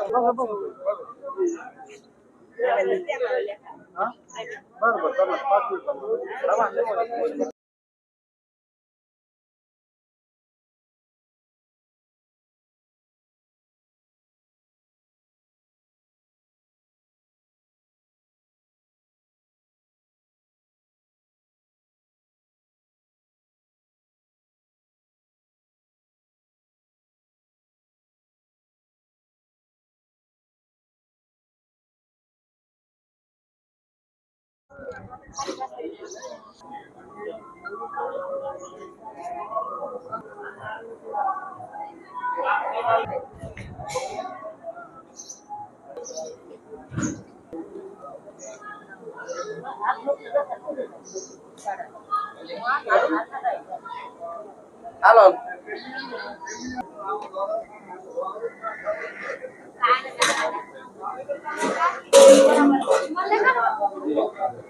बरं बरं पाच minute Alon. Thank you.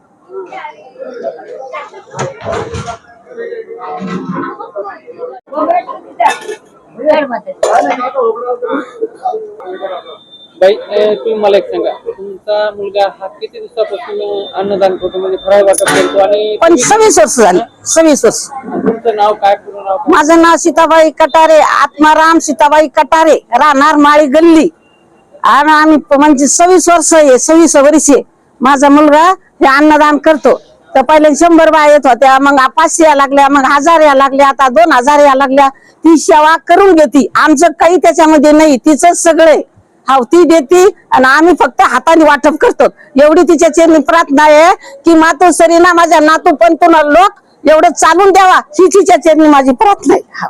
बाई तुम्ही मला एक सांगा. तुमचा मुलगा हा किती दिवसापासून अन्नदान करतो? म्हणजे फराळ वाटप करतो आणि पण सव्वीस वर्ष झाली. सव्वीस वर्ष. तुमचं नाव काय पूर्ण नाव काय? माझं नाव सीताबाई कटारे आत्माराम सीताबाई कटारे. राहणार माळी गल्ली. आणि आम्ही प- म्हणजे सव्वीस वर्ष आहे सव्वीस वर्षे. माझा मुलगा हे अन्नदान करतो. तर पहिले शंभर बाया येत होत्या मग पाचशे या लागल्या मग हजार या लागल्या आता दोन हजार या लागल्या. ती सेवा करून घेते. आमचं काही त्याच्यामध्ये नाही तिचं सगळे हाव ती देते आणि आम्ही फक्त हाताने वाटप करतो. एवढी तिच्या चरणी प्रार्थना आहे की मातोसरीना माझ्या नातू पण लोक एवढं चालून द्यावा ही तिच्या माझी प्रार्थना आहे. हा.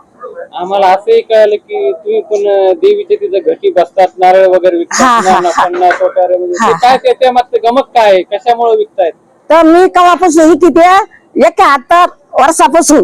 आम्हाला असंही कळालं की तुम्ही पण अं, देवीचे तिथं घटी बसतात नारळ वगैरे हा, विकतात हा, नाना, हा. पन्नास वगैरे म्हणजे हा, ते काय त्याच्या मागचं गमत काय आहे? कशामुळे विकतायत? तर मी कवापासून ही किती एकाहत्तर वर्षापासून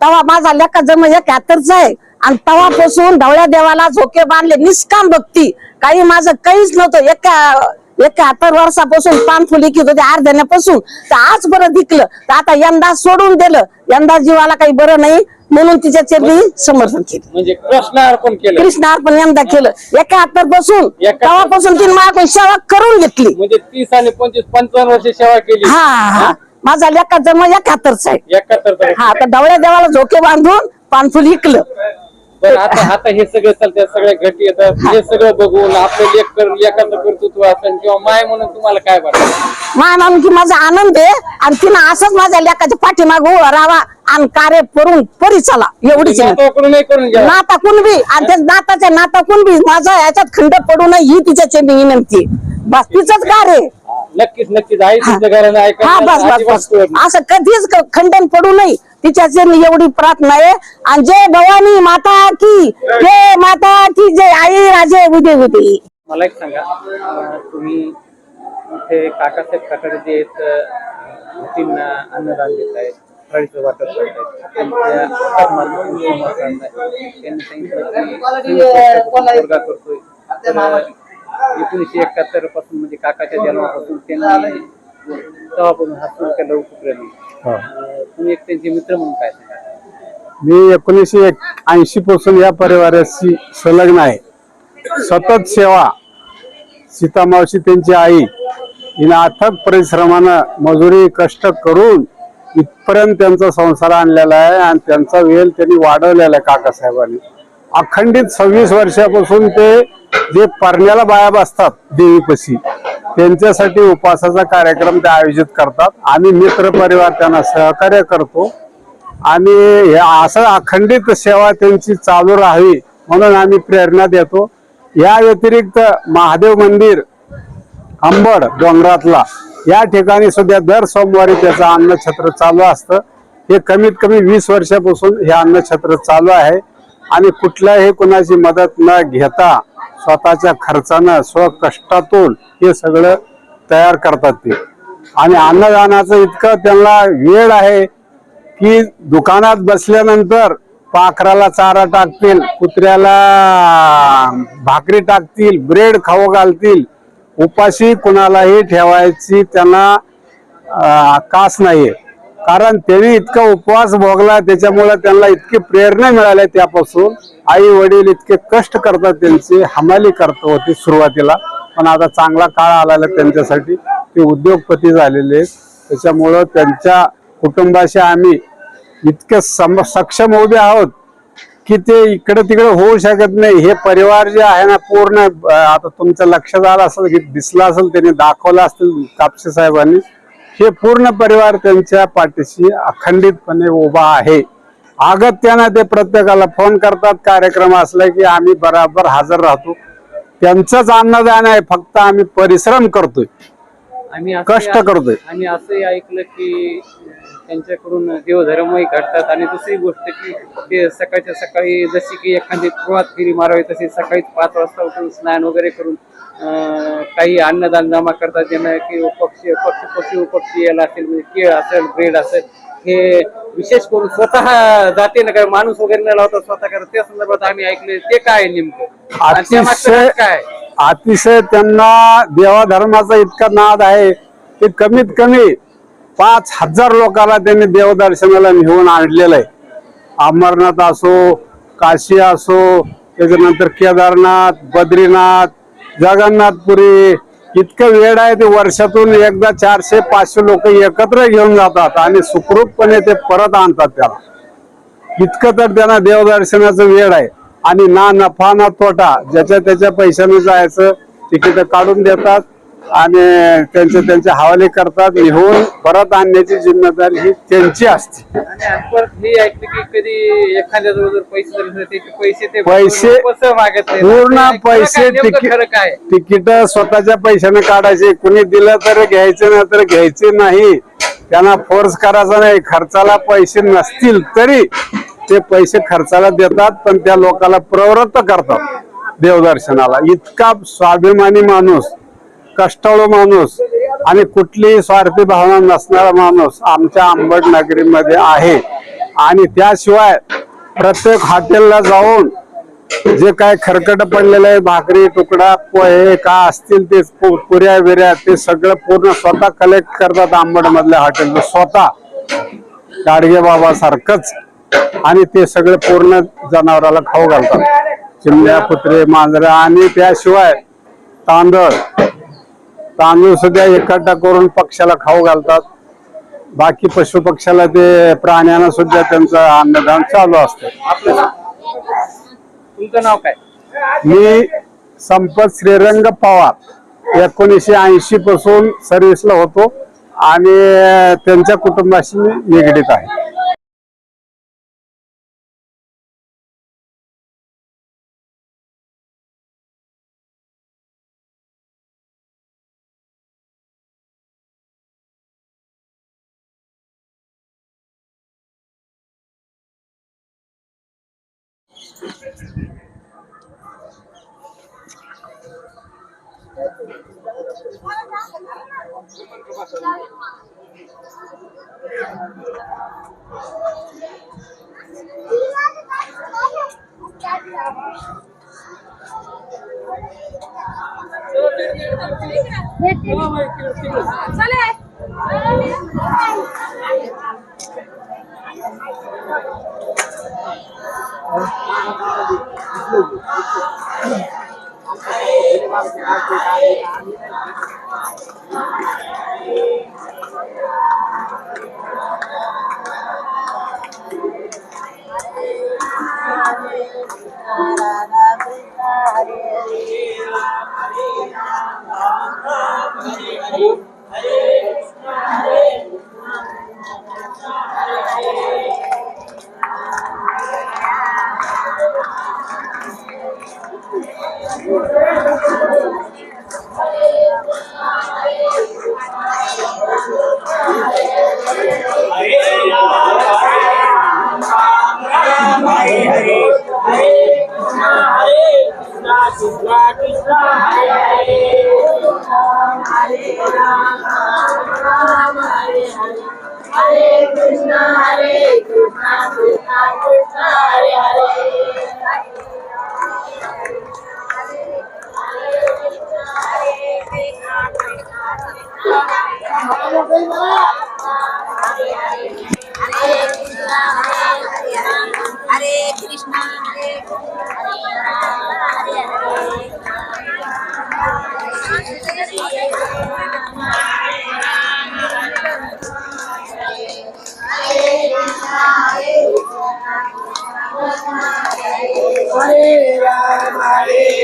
तवा माझा लेखा जन्म एकाहत्तरचा आहे. आणि तवापासून ढवळ्या देवाला झोके बांधले निष्काम भक्ती. काही माझं काहीच नव्हतं. एका एकाहत्तर वर्षापासून पान फुली की होते अर्ध्यापासून तर आज बरं दिकलं तर आता यंदा सोडून दिलं. यंदा जीवाला काही बरं नाही. म्हणून तिच्या चरणी समर्थन केलं. म्हणजे कृष्ण अर्पण केलं. कृष्ण अर्पण यंदा केलं. एकाहत्तरपासून एकाहत्तर- तेव्हापासून तिने मागून सेवा करून घेतली. म्हणजे तीस आणि पंचवीस पंचावन्न वर्ष सेवा केली. हा हा माझा लेखा जन्म एकाहत्तरचा आहे. एकाहत्तर हा आता डवळ्या देवाला झोके बांधून पानफुल इकलं पण आता आता हे सगळं चालतं सगळ्या घटी येतात हे सगळं बघून आपलं लेख कर लेखाचं कर्तृत्व असेल किंवा माय म्हणून तुम्हाला काय वाटतं माय मानून की माझा आनंद आहे आणि तिनं असंच माझ्या लेखाच्या पाठीमाग उभं राहावा आणि कार्य करून परी चला एवढीच आहे. करून घ्या नाता कुणबी आणि त्या नाताच्या नाता कुणबी माझा याच्यात खंड पडू नये ही तिच्याची विनंती आहे. बस तिचंच कार्य आहे. नक्कीच नक्कीच. आई तुमच्या घरानं हा ऐका बस बस. बस असं कधीच क- खंडन पडू नये. तिच्या चरणी एवढी प्रार्थना आहे. आणि जय भवानी माता की जय माता की जय आई राजे उदे उदे मला एक सांगा. अं, तुम्ही इथे काकासाहेब काकडे जे आहेत अं, मुलींना अन्नदान देत आहेत. फळीचं वाटप करत आहेत. त्यांच्या तुम्ही. त्यांनी सांगितलं की पोरगा करतोय तर एकोणीसशे एकाहत्तरपासून म्हणजे काकाच्या जन्मापासून त्यांनी तेव्हापासून हा सुरू केला उपक्रम. हा. तुम्ही एक त्यांचे मित्र म्हणून काय सांगा मी एकोणीसशे ऐंशी पासून या परिवाराशी संलग्न आहे. सतत सेवा सीतामावशी त्यांची आई हिनं अथक परिश्रमानं मजुरी कष्ट करून इथपर्यंत त्यांचा संसार आणलेला आहे आणि त्यांचा वेल त्यांनी वाढवलेला आहे काकासाहेबांनी. अखंडित सव्वीस वर्षापासून ते जे परण्याला बाया बसतात देवीपशी त्यांच्यासाठी उपवासाचा कार्यक्रम ते आयोजित करतात. आम्ही मित्र परिवार त्यांना सहकार्य करतो. आणि हे असं अखंडित सेवा त्यांची चालू राहावी म्हणून आम्ही प्रेरणा देतो. या व्यतिरिक्त महादेव मंदिर अंबड डोंगरातला या ठिकाणी सुद्धा दर सोमवारी त्याचं अन्नछत्र चालू असतं. हे कमीत कमी वीस वर्षापासून हे अन्नछत्र चालू आहे. आणि कुठल्याही कोणाची मदत न घेता स्वतःच्या खर्चानं स्वकष्टातून हे सगळं तयार करतात ते. आणि अन्नदानाचं इतकं त्यांना वेळ आहे की दुकानात बसल्यानंतर पाखराला चारा टाकतील कुत्र्याला भाकरी टाकतील ब्रेड खाऊ घालतील. उपाशी कुणालाही ठेवायची त्यांना कास नाही कारण त्यांनी इतका उपवास भोगला त्याच्यामुळे त्यांना इतकी प्रेरणा मिळाली त्यापासून. आई वडील इतके कष्ट करतात त्यांचे हमाली करत होती सुरुवातीला. पण आता चांगला काळ आलेला त्यांच्यासाठी. ते उद्योगपती झालेले आहेत. त्याच्यामुळं त्यांच्या कुटुंबाशी आम्ही इतके सम सक्षम उभे आहोत की ते इकडे तिकडे होऊ शकत नाही. हे परिवार जे आहे ना पूर्ण आता तुमचं लक्षात आलं असेल की दिसलं असेल त्यांनी दाखवलं असेल कापसे साहेबांनी. हे पूर्ण परिवार त्यांच्या पाठीशी अखंडितपणे उभा आहे. अगत्यानं ते प्रत्येकाला फोन करतात कार्यक्रम असला की आम्ही बराबर हजर राहतो. त्यांचंच अन्नदान आहे फक्त आम्ही परिश्रम करतोय. आम्ही कष्ट करतोय. आम्ही असंही ऐकलं की त्यांच्याकडून देवधर्मही घडतात. आणि दुसरी गोष्ट की ते सकाळच्या सकाळी जशी की एखादी प्रभात फेरी मारावी तशी सकाळी पाच वाजता उठून स्नान वगैरे करून काही अन्नदान जमा करतात. ज्यांना की पक्षी पक्षी पक्षी याला असेल म्हणजे केळ असेल ब्रेड असेल हे विशेष करून स्वतः जाते ना काय माणूस वगैरे न लावता स्वतः करत त्या संदर्भात आम्ही ऐकले ते काय नेमकं? अतिशय काय अतिशय त्यांना देवाधर्माचा इतका नाद आहे की कमीत कमी पाच हजार लोकांना त्यांनी देवदर्शनाला नेऊन आणलेलं आहे. अमरनाथ असो काशी असो त्याच्यानंतर केदारनाथ बद्रीनाथ जगन्नाथपुरी इतकं वेळ आहे ते वर्षातून एकदा चारशे पाचशे लोक एकत्र घेऊन जातात आणि सुखरूपपणे ते परत आणतात त्याला. इतकं तर त्यांना देवदर्शनाचं वेळ आहे. आणि ना नफा ना तोटा ज्याच्या त्याच्या पैशाने जायचं तिकीट काढून देतात. आणि त्यांचे त्यांचे हवाले करतात निहून परत आणण्याची जिम्मेदारी ही त्यांची असते. आणि आणि परत हे ऐकलं की कधी एखाद्या जवळ जर पैसे जर नसले, त्याचे पैसे ते पैसे- कसं मागत नाही. पूर्ण ते पैसे काय, नेमकं तिकीट काय? तिकीट स्वतःच्या पैशाने काढायचे. कुणी दिलं तर घ्यायचे नाही तर घ्यायचे नाही. त्यांना फोर्स करायचा नाही. खर्चाला पैसे नसतील तरी ते पैसे खर्चाला देतात पण त्या लोकांना प्रवृत्त करतात देवदर्शनाला. इतका स्वाभिमानी माणूस कष्टाळू माणूस आणि कुठलीही स्वार्थी भावना नसणारा माणूस आमच्या आंबट नगरीमध्ये आहे. आणि त्याशिवाय प्रत्येक हॉटेलला जाऊन जे काय खरकट पडलेलं आहे भाकरी तुकडा पोहे का असतील ते पु- पुऱ्या विऱ्या ते सगळं पूर्ण स्वतः कलेक्ट करतात आंबड मधल्या हॉटेल स्वतः. गाडगे बाबा सारखंच. आणि ते सगळे पूर्ण जनावराला खाऊ घालतात. चिमण्या कुत्रे मांजरा आणि त्याशिवाय तांदळ. तांदूळ सुद्धा एकट्ठा करून पक्षाला खाऊ घालतात. बाकी पशु पक्षाला ते प्राण्यांना सुद्धा त्यांचं अन्नदान चालू असतं? तुमचं नाव काय? मी संपत श्रीरंग पवार. एकोणीसशे ऐंशी पासून सर्व्हिसला होतो आणि त्यांच्या कुटुंबाशी निगडीत आहे. Bye. Bye.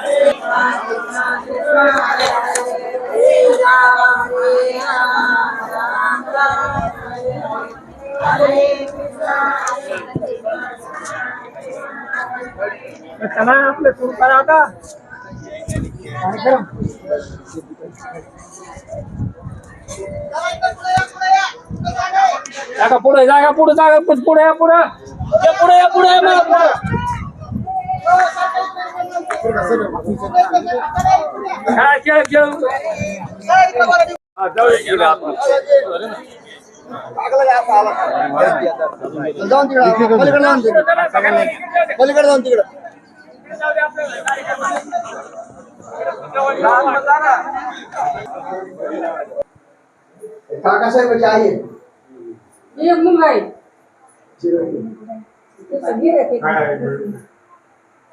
हरे चला आपलं सुरू करा आता जागा पुढे जागा पुढे जागा पुढे या पुढे. या पुढे या पुढे या मला पुढे. जाऊन तिकडं पलीकडे जाऊन तिकडे पलीकडे जाऊन तिकडं काकासाहेबाची आई आहे एक मुलगा आहे?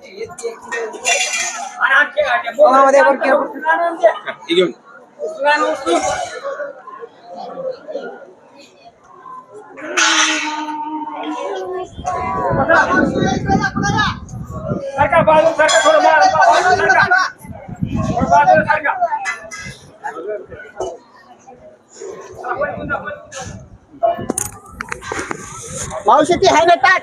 काय? ते बोल. उचला ना, उचलू. सरका बाजूला सरका थोडं सरका सरका मावशी ती आहे ना ताट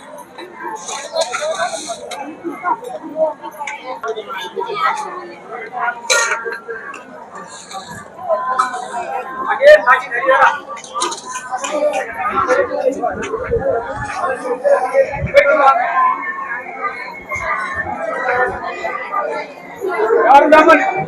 Gracias.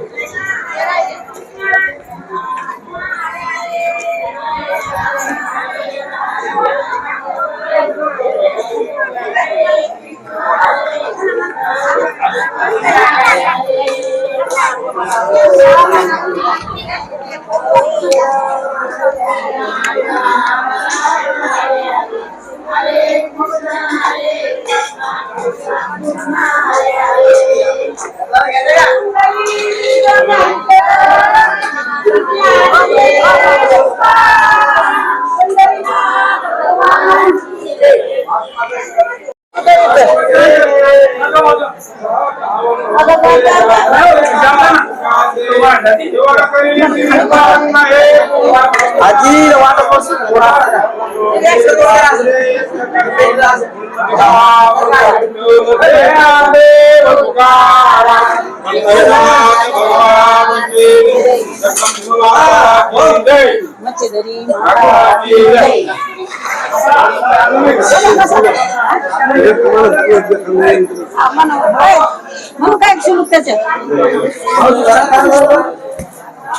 म्हणून काय शिलूक त्याच्यात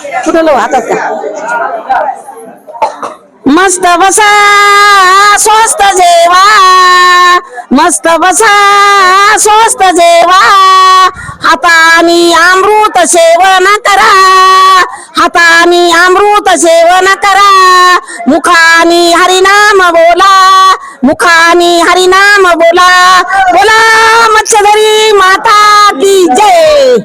कुठं लावू हातात मस्त बसा स्वस्त जेवा. मस्त बसा स्वस्त जेवा. हाताने अमृत सेवन करा. हाताने अमृत सेवन करा. मुखानी हरिनाम बोला. मुखानी हरिनाम बोला. बोला मच्छधरी माता की जय.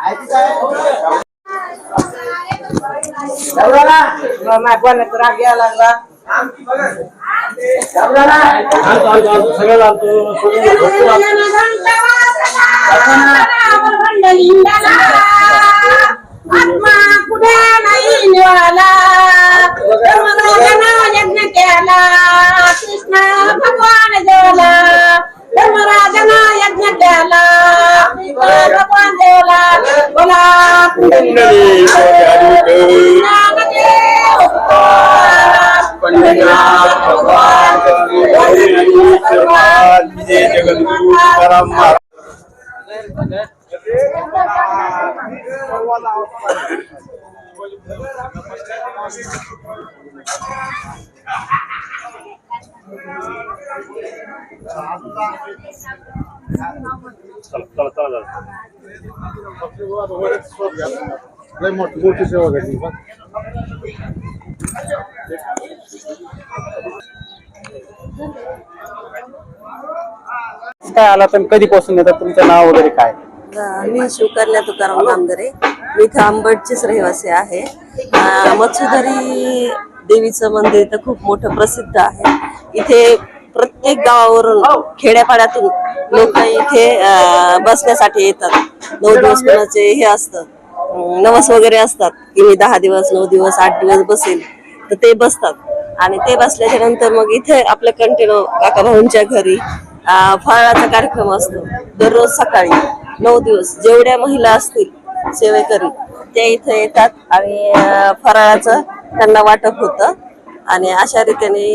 आयती काय आत्मा कुठे नाही निवाला? धर्मराजानं यज्ञ केला. कृष्ण भगवान देवला धर्मराजानं यज्ञ केला भगवान जेवला मोठी सेवा घडली काय आला तर कधीपासून येतात? तुमचं नाव वगैरे काय? मी शिवकन्या तुकाराम नांदरे मी इथं अंबडचीच रहिवासी आहे. मत्स्यधरी देवीचं मंदिर तर खूप मोठं प्रसिद्ध आहे. इथे प्रत्येक गावावरून खेड्यापाड्यातून लोक इथे बसण्यासाठी येतात. नऊ दिवस कोणाचे हे असतं. नवस वगैरे असतात की मी दहा दिवस नऊ दिवस आठ दिवस बसेल तर ते बसतात. आणि ते बसल्याच्या नंतर मग इथे आपलं कंटिन्यू काका भाऊंच्या घरी फराळाचा कार्यक्रम असतो. दररोज सकाळी नऊ दिवस जेवढ्या महिला असतील सेवेकरी ते इथे येतात आणि फराळाचं त्यांना वाटप होतं. आणि अशा रीतीने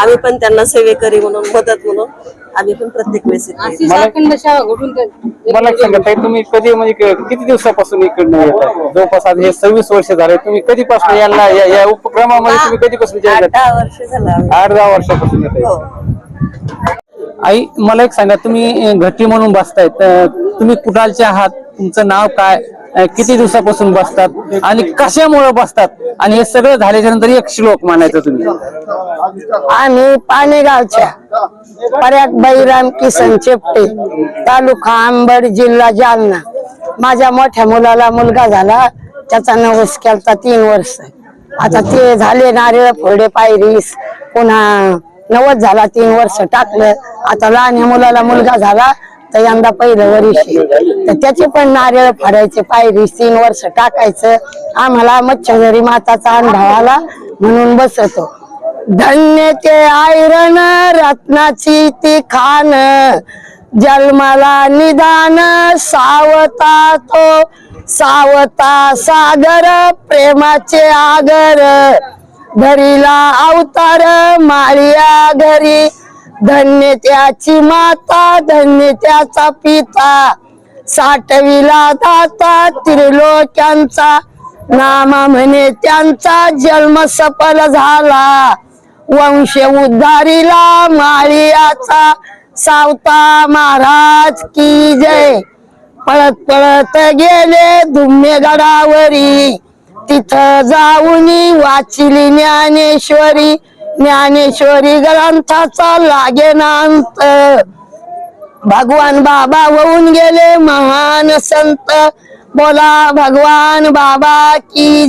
आम्ही पण त्यांना सेवेकरी म्हणून मदत म्हणून आम्ही पण प्रत्येक वेळेस येतो. मला एक सांगा ताई तुम्ही कधी म्हणजे क- किती दिवसापासून इकडनं येत आहे जवळपास आज हे सव्वीस वर्ष झाले तुम्ही कधीपासून याला या या उपक्रमामध्ये तुम्ही कधीपासून join आठ झाले? दहा वर्ष झालं आम्ही. आठ दहा वर्षापासून येत हो. आई मला एक सांगा तुम्ही अं, घटी म्हणून बसताय तर तुम्ही कुठालचे आहात? तुमचं नाव काय? अं, किती दिवसापासून बसतात आणि कशामुळे बसतात? आणि हे सगळं झाल्याच्यानंतर एक श्लोक मानायचं तुम्ही. आम्ही पाणेगावच्या पर्याक बैराम किसन चेपटे तालुका आंबड जिल्हा जालना. माझ्या मोठ्या मुलाला मुलगा झाला त्याचा नवस केलता तीन वर्ष. आता ते झाले नारळ फोडे पायरीस. पुन्हा नवस झाला तीन वर्ष टाकलं. आता लहान मुलाला मुलगा झाला तर यंदा पहिलं वर्ष तर त्याचे पण नारळ फाडायचे पायरी तीन वर्ष टाकायचं. आम्हाला मच्छरी माताचा अनुभव आला म्हणून बसतो. धन्य ते आयरन रत्नाची ती खान. जन्माला निदान सावता तो सावता सागर प्रेमाचे आगर. धरीला अवतार माळिया घरी. धन्य त्याची माता धन्य त्याचा पिता. साठविला दाता त्रिलोक्यांचा नामा म्हणे त्यांचा जन्म सफल झाला. वंश उद्धारीला माळियाचा सावता महाराज की जय. पळत पळत गेले धुम्य गडावरी. तिथं जाऊन वाचिली ज्ञानेश्वरी. ज्ञानेश्वरी ग्रंथाचा लागे अंत भगवान बाबा होऊन गेले महान संत. बोला भगवान बाबा की